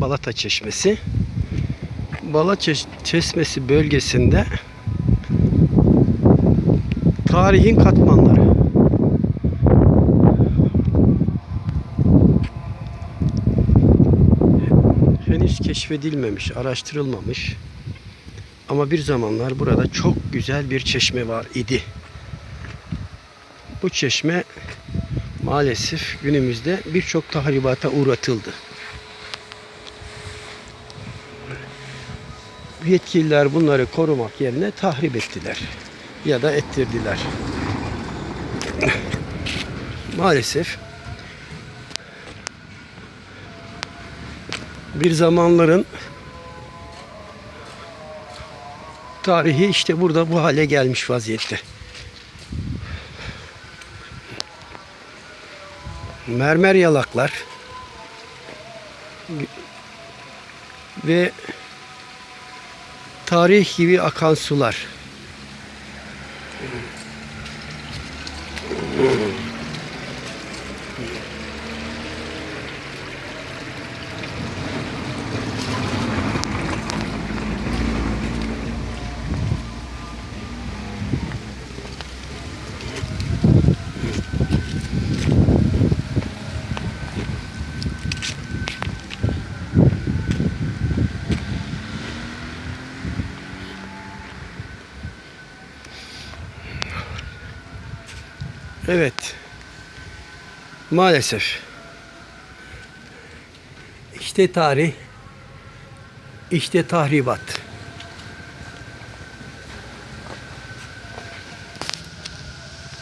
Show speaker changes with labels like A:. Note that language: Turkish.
A: Balata Çeşmesi. Balata Çeşmesi bölgesinde tarihin katmanları. Henüz keşfedilmemiş, araştırılmamış. Ama bir zamanlar burada çok güzel bir çeşme var idi. Bu çeşme maalesef günümüzde birçok tahribata uğratıldı. Yetkililer bunları korumak yerine tahrip ettiler ya da ettirdiler. Maalesef bir zamanların tarihi işte burada bu hale gelmiş vaziyette. Mermer yalaklar ve tarih gibi akan sular. Evet. Maalesef. İşte tarih, işte tahribat.